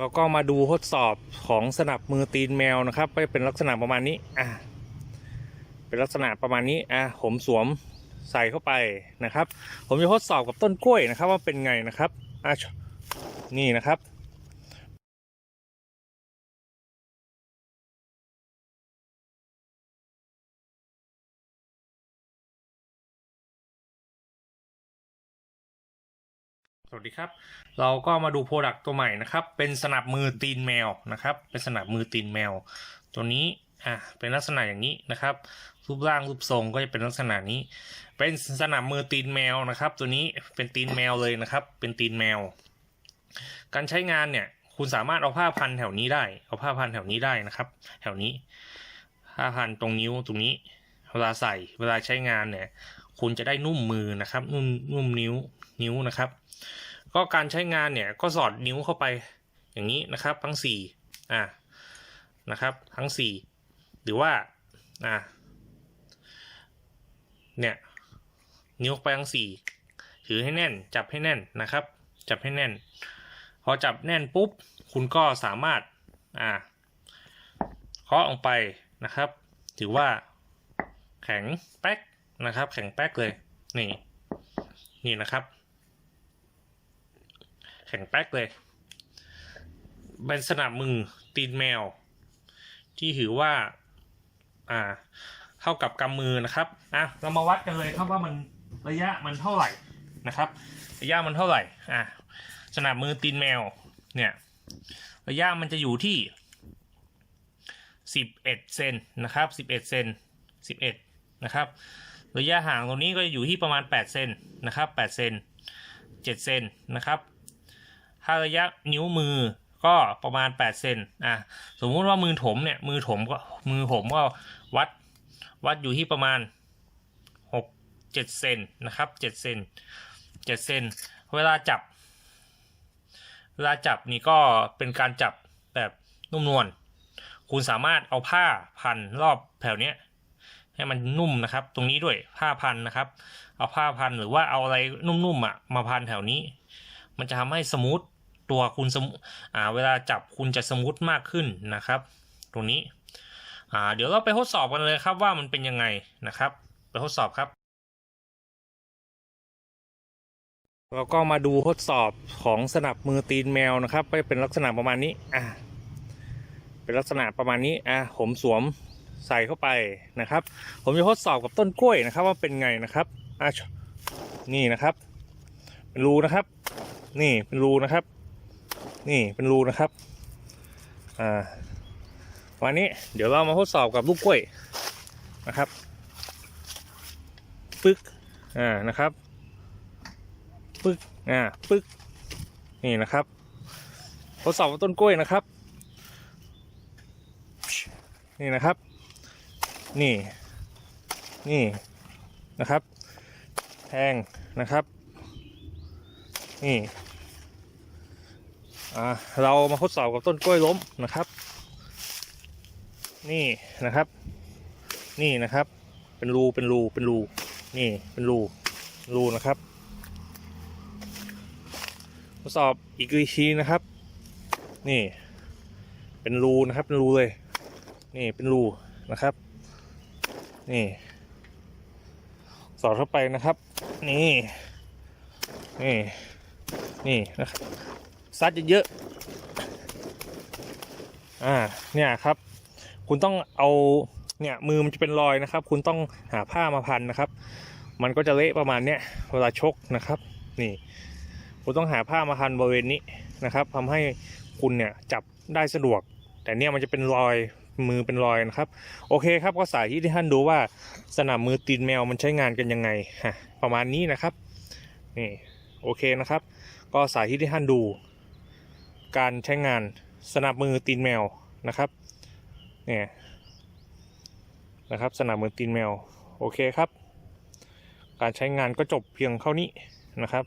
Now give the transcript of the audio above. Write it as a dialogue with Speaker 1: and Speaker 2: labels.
Speaker 1: เราก็มาดูทดสอบของสนับมือตีนแมวนะครับก็เป็นลักษณะประมาณนี้อะเป็นลักษณะประมาณนี้อะผมสวมใส่เข้าไปนะครับ ผมจะทดสอบกับต้นกล้วยนะครับ ว่าเป็นไงนะครับอะนี่นะครับ สวัสดีครับ เราก็มาดูโปรดักต์ตัวใหม่นะครับ เป็นสนับมือตีนแมวนะครับ เป็นสนับมือตีนแมว ตัวนี้อะเป็นลักษณะอย่างนี้นะครับรูปร่างรูปทรงก็จะเป็นลักษณะนี้ เป็นสนับมือตีนแมวนะครับ ตัวนี้เป็นตีนแมวเลยนะครับ เป็นตีนแมว การใช้งานเนี่ย คุณสามารถเอาผ้าพันแถวนี้ได้ เอาผ้าพันแถวนี้ได้นะครับ แถวนี้ผ้าพันตรงนิ้วตรงนี้ เวลาใส่เวลาใช้งานเนี่ย คุณจะได้นุ่มมือนะครับ นุ่มนุ่มนิ้วนิ้วนะครับ ก็การใช้งานเนี่ยก็สอดนิ้วเข้าไปอย่างนี้นะครับ ทั้งสี่อ่านะครับทั้งสี่หรือว่าอ่าเนี่ยนิ้วไปทั้งสี่ถือให้แน่นจับให้แน่นนะครับ จับให้แน่น พอจับแน่นปุ๊บคุณก็สามารถอ่าเคาะลงไปนะครับ ถือว่าแข็งแป๊กนะครับ แข็งแป๊กเลยนี่นี่นะครับ ข็งแป๊กเลยเป็นสนับมือตีนแมว ที่ถือว่า อ่า เท่ากับกำมือนะครับอะเรามาวัดกันเลยครับว่ามันระยะมันเท่าไหร่นะครับ ระยะมันเท่าไหร่อะสนับมือตีนแมว เนี่ย ระยะมันจะอยู่ที่สิบเอ็ดเซนนะครับสิบเอ็ดเซนสิบเอ็ดนะครับ ระยะห่างตรงนี้ก็จะอยู่ที่ประมาณแปดเซนนะครับแปดเซนเจ็ดเซนนะครับ ถ้าระยะนิ้วมือก็ประมาณ8เซนอะสมมุติว่ามือถมเนี่ยมือถมก็มือผมก็วัดวัดอยู่ที่ประมาณ6 7เซนนะครับ7เซน7เซนเวลาจับ เวลาจับนี่ก็เป็นการจับแบบนุ่มนวลคุณสามารถเอาผ้าพันรอบแถวเนี้ยให้มันนุ่มนะครับ ตรงนี้ด้วยผ้าพันนะครับ เอาผ้าพันหรือว่าเอาอะไรนุ่มๆอะมาพันแถวนี้ มันจะทำให้สมูท ตัวคุณสมอ่าเวลาจับคุณจะสมูทมากขึ้นนะครับ ตรงนี้อ่าเดี๋ยวเราไปทดสอบกันเลยครับว่ามันเป็นยังไงนะครับ ไปทดสอบครับ เราก็มาดูทดสอบของสนับมือตีนแมวนะครับก็จะเป็นลักษณะประมาณนี้อ่าเป็นลักษณะประมาณนี้อะผมสวมใส่เข้าไปนะครับ ผมจะทดสอบกับต้นกล้วยนะครับว่าเป็นไงนะครับอะนี่นะครับ เป็นรูนะครับ นี่เป็นรูนะครับ นี่เป็นรูนะครับ อ่าวันนี้เดี๋ยวเรามาทดสอบกับลูกกล้วยนะครับ ปึ๊ก อ่า นะครับ ปึ๊ก อ่า ปึ๊ก นี่นะครับทดสอบกับต้นกล้วยนะครับ นี่นะครับ นี่ นี่นะครับ แทงนะครับ นี่ เรามาทดสอบกับต้นกล้วยล้มนะครับ นี่นะครับ นี่นะครับ เป็นรูเป็นรูเป็นรูนี่เป็นรูรูนะครับ ทดสอบอีกทีนะครับ นี่ เป็นรูนะครับเป็นรูเลย นี่เป็นรูนะครับ นี่ สอดเข้าไปนะครับ นี่ นี่ นี่นะครับ ซัดเยอะๆอ่าเนี่ยครับ คุณต้องเอาเนี่ยมือมันจะเป็นรอยนะครับ คุณต้องหาผ้ามาพันนะครับ มันก็จะเละประมาณเนี้ยเวลาชกนะครับ นี่คุณต้องหาผ้ามาพันบริเวณนี้นะครับทำให้คุณเนี่ยจับได้สะดวก แต่เนี่ยมันจะเป็นรอยมือเป็นรอยนะครับ โอเคครับก็สาธิตให้ท่านดูว่าสนามมือตีนแมวมันใช้งานกันยังไงฮะประมาณนี้นะครับนี่โอเคนะครับ ก็สาธิตให้ท่านดู การใช้งานสนับมือตีนแมวนะครับเนี่ยนะครับสนับมือตีนแมวโอเคครับ การใช้งานก็จบเพียงเท่านี้นะครับ